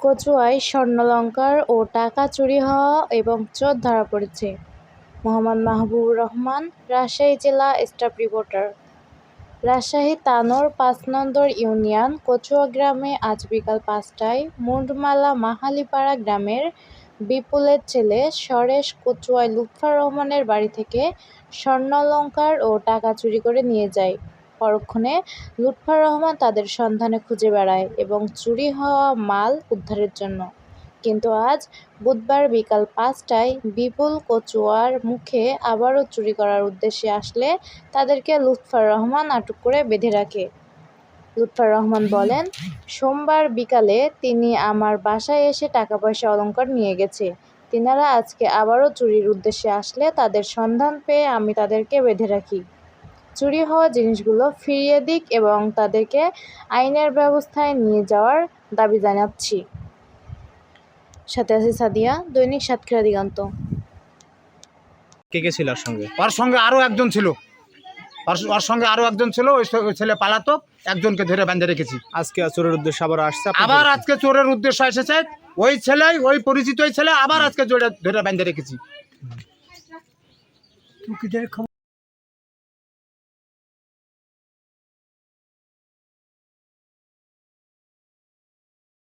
কচুয়ায় স্বর্ণলঙ্কার ও টাকা চুরি হওয়া এবং চোর ধরা পড়েছে। মোহাম্মদ মাহবুবুর রহমান, রাজশাহী জেলা স্টাফ রিপোর্টার। রাজশাহী তানোর পাঁচ নম্বর ইউনিয়ন, কচুয়া গ্রামে আজ বিকাল পাঁচটায় মুন্ডমালা মাহালিপাড়া গ্রামের বিপুলের ছেলে সরেশ কচুয়ায় লুৎফর রহমানের বাড়ি থেকে স্বর্ণলঙ্কার ও টাকা চুরি করে নিয়ে যায়। পরক্ষণে লুৎফর রহমান তাদের সন্ধানে খুঁজে বেড়ায় এবং চুরি হওয়া মাল উদ্ধারের জন্য। কিন্তু আজ বুধবার বিকাল পাঁচটায় বিপুল কচুয়ার মুখে আবারও চুরি করার উদ্দেশ্যে আসলে তাদেরকে লুৎফর রহমান আটক করে বেঁধে রাখে। লুৎফর রহমান বলেন, সোমবার বিকালে তিনি আমার বাসায় এসে টাকা পয়সা অলংকার নিয়ে গেছে। তিনারা আজকে আবারও চুরির উদ্দেশ্যে আসলে তাদের সন্ধান পেয়ে আমি তাদেরকে বেঁধে রাখি। চুরি হওয়া জিনিসগুলো ফিরিয়ে দিক এবং তাদেরকে আইনের ব্যবস্থায় নিয়ে যাওয়ার দাবি জানাচ্ছি। সাথে আছে সাদিয়া দৈনিক সাতক্ষীরা দিগন্ত। কে কে ছিল ওর সঙ্গে? ওর সঙ্গে আরও একজন ছিল। ওর ওর সঙ্গে আরও একজন ছিল ওই ছেলে পালাতো একজনকে ধরে বেঁধে রেখেছি। আজকে চোরের উদ্দেশ্যে আবার আসছে আবার আজকে চোরের উদ্দেশ্য এসেছে ওই ছেলে ওই পরিচিত ওই ছেলে আবার আজকে জোরে ধরে বেঁধে রেখেছি।